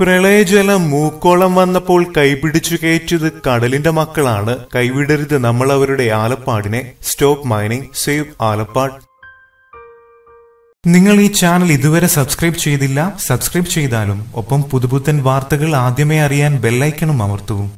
പ്രളയജലം മൂക്കോളം വന്നപ്പോൾ കൈപിടിച്ചു കയറ്റിയത് കടലിന്റെ മക്കളാണ്. കൈവിടരുത് നമ്മൾ അവരുടെ ആലപ്പാടിനെ. Stop mining save Alappad. നിങ്ങൾ ഈ ചാനൽ ഇതുവരെ സബ്സ്ക്രൈബ് ചെയ്തില്ല? സബ്സ്ക്രൈബ് ചെയ്താലും ഒപ്പം പുതുപുത്തൻ വാർത്തകൾ ആദ്യമേ അറിയാൻ ബെല്ലൈക്കണും അമർത്തൂ.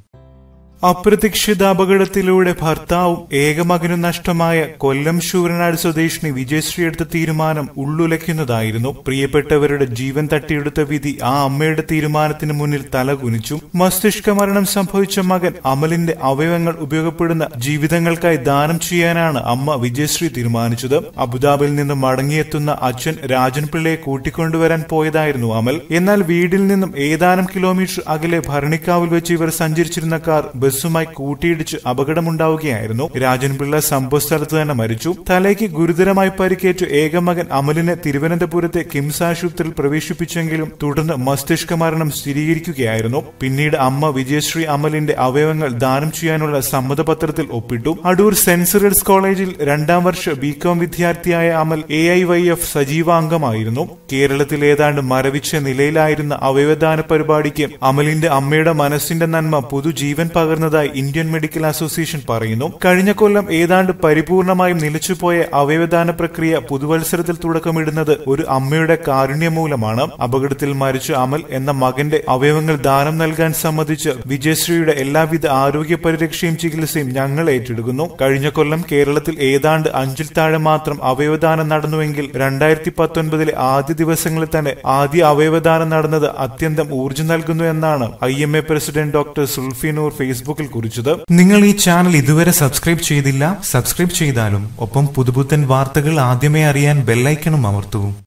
അപ്രതീക്ഷിത അപകടത്തിലൂടെ ഭർത്താവും ഏകമകനും നഷ്ടമായ കൊല്ലം ശൂരനാട് സ്വദേശിനി വിജയശ്രീ എടുത്ത തീരുമാനം ഉള്ളുലയ്ക്കുന്നതായിരുന്നു. പ്രിയപ്പെട്ടവരുടെ ജീവൻ തട്ടിയെടുത്ത വിധി ആ അമ്മയുടെ തീരുമാനത്തിന് മുന്നിൽ തലകുനിച്ചു. മസ്തിഷ്ക മരണം സംഭവിച്ച മകൻ അമലിന്റെ അവയവങ്ങൾ ഉപയോഗപ്പെടുന്ന ജീവിതങ്ങൾക്കായി ദാനം ചെയ്യാനാണ് അമ്മ വിജയശ്രീ തീരുമാനിച്ചത്. അബുദാബിയിൽ നിന്ന് മടങ്ങിയെത്തുന്ന അച്ഛൻ രാജൻ പിള്ളയെ കൂട്ടിക്കൊണ്ടുവരാൻ പോയതായിരുന്നു അമൽ. എന്നാൽ വീടിൽ നിന്നും ഏതാനും കിലോമീറ്റർ അകലെ ഭരണിക്കാവിൽ വെച്ച് ഇവർ സഞ്ചരിച്ചിരുന്ന കാർ ബസ്സുമായി കൂട്ടിയിടിച്ച് അപകടമുണ്ടാവുകയായിരുന്നു. രാജൻപിള്ള സംഭവസ്ഥലത്ത് തന്നെ മരിച്ചു. തലയ്ക്ക് ഗുരുതരമായി പരിക്കേറ്റ ഏകമകൻ അമലിനെ തിരുവനന്തപുരത്തെ കിംസ് ആശുപത്രിയിൽ പ്രവേശിപ്പിച്ചെങ്കിലും തുടർന്ന് മസ്തിഷ്ക മരണം സ്ഥിരീകരിക്കുകയായിരുന്നു. പിന്നീട് അമ്മ വിജയശ്രീ അമലിന്റെ അവയവങ്ങൾ ദാനം ചെയ്യാനുള്ള സമ്മതപത്രത്തിൽ ഒപ്പിട്ടു. അടൂർ സെന്റ് കോളേജിൽ രണ്ടാം വർഷ ബികോം വിദ്യാർത്ഥിയായ Amal A I Y F സജീവാംഗമായിരുന്നു. കേരളത്തിൽ ഏതാണ്ട് മരവിച്ച നിലയിലായിരുന്ന അവയവദാന പരിപാടിക്ക് അമലിന്റെ അമ്മയുടെ മനസ്സിന്റെ നന്മ പുതുജീവൻ പകർന്നതായി ഇന്ത്യൻ മെഡിക്കൽ അസോസിയേഷൻ പറയുന്നു. കഴിഞ്ഞ കൊല്ലം ഏതാണ്ട് പരിപൂർണമായും നിലച്ചുപോയ അവയവദാന പ്രക്രിയ പുതുവത്സരത്തിൽ തുടക്കമിടുന്നത് ഒരു അമ്മയുടെ കാരുണ്യം മൂലമാണ്. അപകടത്തിൽ മരിച്ച അമൽ എന്ന മകന്റെ അവയവങ്ങൾ ദാനം നൽകാൻ സംബന്ധിച്ച് വിജയശ്രീയുടെ എല്ലാവിധ ആരോഗ്യ പരിരക്ഷയും ചികിത്സയും ഞങ്ങൾ ഏറ്റെടുക്കുന്നു. കഴിഞ്ഞ കൊല്ലം കേരളത്തിൽ ഏതാണ്ട് അഞ്ചിൽ താഴെ മാത്രം അവയവദാനം നടന്നുവെങ്കിൽ രണ്ടായിരത്തി പത്തൊൻപതിലെ ആദ്യ ദിവസങ്ങളിൽ തന്നെ ആദ്യ അവയവദാനം നടന്നത് അത്യന്തം ഊർജം നൽകുന്നു എന്നാണ് I M A president doctor Sulfinoor ഫേസ്ബുക്കിൽ കുറിച്ചത്. നിങ്ങൾ ഈ ചാനൽ ഇതുവരെ സബ്സ്ക്രൈബ് ചെയ്തില്ല സബ്സ്ക്രൈബ് ചെയ്താലും ഒപ്പം പുതുപുത്തൻ വാർത്തകൾ ആദ്യമേ അറിയാൻ ബെല്ലൈക്കണും അമർത്തൂ.